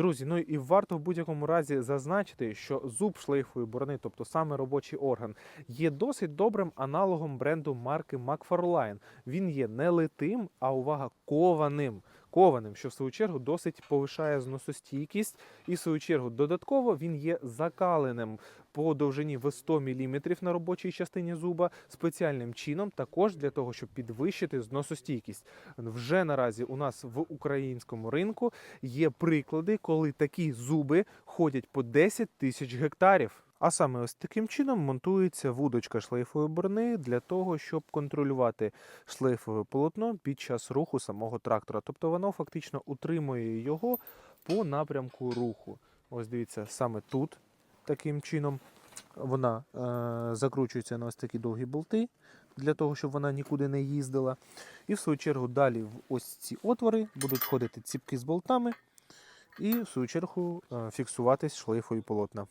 Друзі, ну і варто в будь-якому разі зазначити, що зуб шлейфової борони, тобто саме робочий орган, є досить добрим аналогом бренду марки McFarlane. Він є не литим, а увага, кованим. Кованим, що в свою чергу досить повишає зносостійкість, і в свою чергу додатково він є закаленим по довжині в 100 мм на робочій частині зуба спеціальним чином, також для того, щоб підвищити зносостійкість. Вже наразі у нас в українському ринку є приклади, коли такі зуби ходять по 10 тисяч гектарів. А саме ось таким чином монтується вудочка шлейфової борони для того, щоб контролювати шлейфове полотно під час руху самого трактора. Тобто воно фактично утримує його по напрямку руху. Ось дивіться, саме тут таким чином вона е, закручується на ось такі довгі болти для того, щоб вона нікуди не їздила. І в свою чергу далі в ось ці отвори будуть входити ціпки з болтами і в свою чергу е, фіксуватись шлейфові полотна.